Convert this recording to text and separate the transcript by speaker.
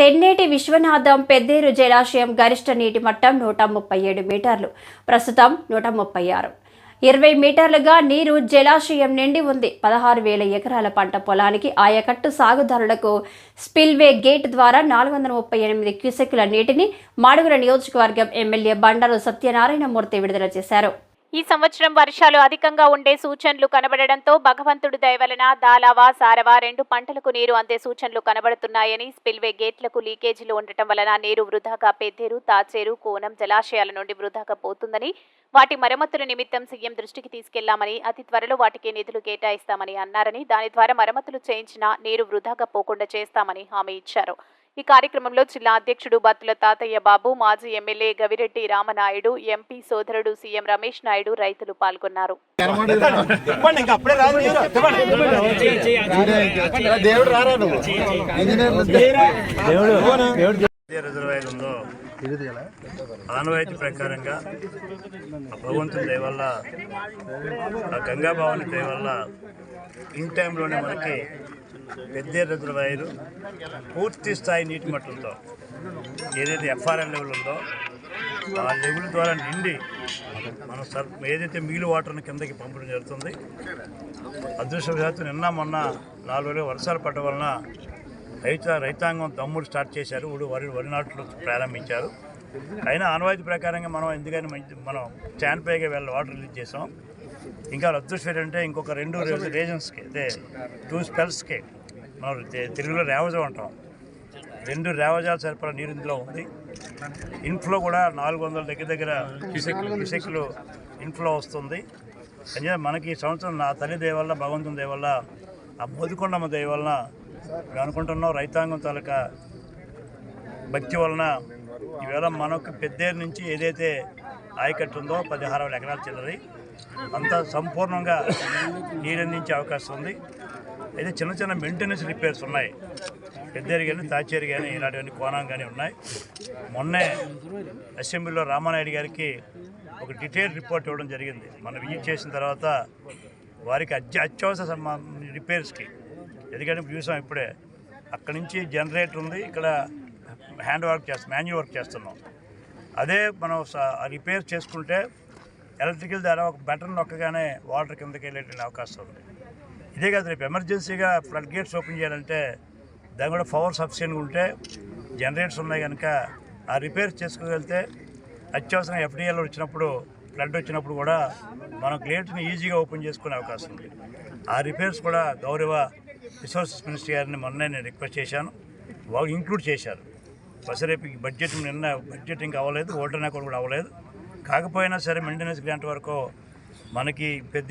Speaker 1: తెన్నేటి విశ్వనాథం పెద్దేరు జలాశయం గరిష్ట నీటి మట్టం నూట ముప్పై ఏడు మీటర్లు. ప్రస్తుతం నూట ముప్పై ఆరు. ఇరవై మీటర్లుగా నీరు జలాశయం నిండి ఉంది. పదహారు వేల ఎకరాల పంట పొలానికి ఆయకట్టు సాగుదారులకు స్పిల్వే గేట్ ద్వారా నాలుగు వందల ముప్పై ఎనిమిది క్యూసెక్కుల నీటిని మాడుగుల నియోజకవర్గం ఎమ్మెల్యే బండారు సత్యనారాయణమూర్తి విడుదల చేశారు.
Speaker 2: ఈ సంవత్సరం వర్షాలు అధికంగా ఉండే సూచనలు కనబడడంతో భగవంతుడి దయవలన దాలావా సారవా రెండు పంటలకు నీరు అందే సూచనలు కనబడుతున్నాయని స్పిల్వే గేట్లకు లీకేజీలు ఉండటం వలన నీరు వృధాగా పెద్దేరు తాచేరు కోనం జలాశయాల నుండి వృధాగా పోతుందని వాటి మరమ్మతుల నిమిత్తం సీఎం దృష్టికి తీసుకెళ్ళామని అతి త్వరలో వాటికి నిధులు కేటాయిస్తామని అన్నారని దాని ద్వారా మరమ్మతులు చేయించిన నీరు వృధాగా పోకుండా చేస్తామని హామీ ఇచ్చారు. ఈ కార్యక్రమంలో జిల్లా అధ్యక్షుడు బత్తుల తాతయ్య బాబు మాజీ ఎమ్మెల్యే గవిరెడ్డి రామనాయుడు ఎంపీ సోదరుడు సీఎం రమేష్ నాయుడు రైతులు పాల్గొన్నారు
Speaker 3: చెప్పండి
Speaker 4: ఆనవాయితీ ప్రకారంగా భగవంతుని దయవల్ల ఆ గంగా భవాని దయ ఇన్ టైంలోనే మనకి పెద్ద రిజర్వాయరు పూర్తి స్థాయి నీటి మట్టంతో ఏదైతే ఎఫ్ఆర్ఎల్ లెవెల్ ఉందో ఆ లెవెల్ ద్వారా నిండి మనం సర్ ఏదైతే మిగిలి వాటర్ని కిందకి పంపడం జరుగుతుంది. అదృష్టవశాత్తు నిన్న మొన్న నాలుగు రోజులు వర్షాలు పడడం వలన రైత రైతాంగం తమ్ముడు స్టార్ట్ చేశారు. ఊడు వరి వరి నాట్లు ప్రారంభించారు. అయినా ఆనవాయితీ ప్రకారంగా మనం ఎందుకని మంచి మనం స్టాండ్ పైగా వెళ్ళి వాటర్ రిలీజ్ చేసాం ఇంకా అదృష్టం ఏంటంటే ఇంకొక రెండు రీజన్స్కి అదే టూ స్పెల్స్కి మనం తెలుగులో రేవజం అంటాం. రెండు రేవజాలు సరిపడా నీరు ఇందులో ఉంది. ఇన్ఫ్లో కూడా నాలుగు వందల దగ్గర దగ్గర క్యూసెక్లు ఇన్ఫ్లో వస్తుంది. అంటే మనకి ఈ సంవత్సరం నా తల్లి దయ వల్ల భగవంతుని దయ వల్ల ఆ మోదికొండమ్మ దయ వలన మేము అనుకుంటున్నాం రైతాంగం తాలూకా భక్తి వలన ఈవేళ మనకు పెద్దేరు నుంచి ఏదైతే ఆయకట్టు ఉందో పదిహారు వేల ఎకరాల చిల్లరి అంతా సంపూర్ణంగా నీరందించే అవకాశం ఉంది. అయితే చిన్న చిన్న మెయింటెనెన్స్ రిపేర్స్ ఉన్నాయి. పెద్దేరు కానీ తాచేరు కానీ ఇలాంటివన్నీ కోణం కానీ ఉన్నాయి. మొన్నే అసెంబ్లీలో రామానాయుడు గారికి ఒక డీటెయిల్ రిపోర్ట్ ఇవ్వడం జరిగింది. మనం విజిట్ చేసిన తర్వాత వారికి అత్య అత్యవసర సమ- రిపేర్స్కి ఎందుకంటే చూసాం ఇప్పుడే అక్కడి నుంచి జనరేటర్ ఉంది ఇక్కడ హ్యాండ్ వర్క్ చేస్తాం మాన్యువల్ వర్క్ చేస్తున్నాం. అదే మనం రిపేర్ చేసుకుంటే ఎలక్ట్రికల్ ద్వారా ఒక బటన్ నొక్కగానే వాటర్ కిందకి వెళ్ళేటువంటి అవకాశం ఉంది. ఇదే కాదు రేపు ఎమర్జెన్సీగా ఫ్లడ్ గేట్స్ ఓపెన్ చేయాలంటే దాని కూడా పవర్ సఫిషియెంట్గా ఉంటే జనరేటర్స్ ఉన్నాయి కనుక ఆ రిపేర్ చేసుకోగలిగితే అత్యవసరంగా ఎఫ్డీఎల్ వచ్చినప్పుడు ఫ్లడ్ వచ్చినప్పుడు కూడా మనం గేట్ని ఈజీగా ఓపెన్ చేసుకునే అవకాశం ఉంది. ఆ రిపేర్స్ కూడా గౌరవ రిసోర్సెస్ మినిస్టర్ గారిని మొన్నే నేను రిక్వెస్ట్ చేశాను. వాళ్ళు ఇంక్లూడ్ చేశారు. బస్ రేపు బడ్జెట్ నిన్న బడ్జెట్ ఇంకా అవ్వలేదు ఓటర్ కూడా అవ్వలేదు. కాకపోయినా సరే మెయింటెనెన్స్ గ్రాంట్ వరకు మనకి పెద్ద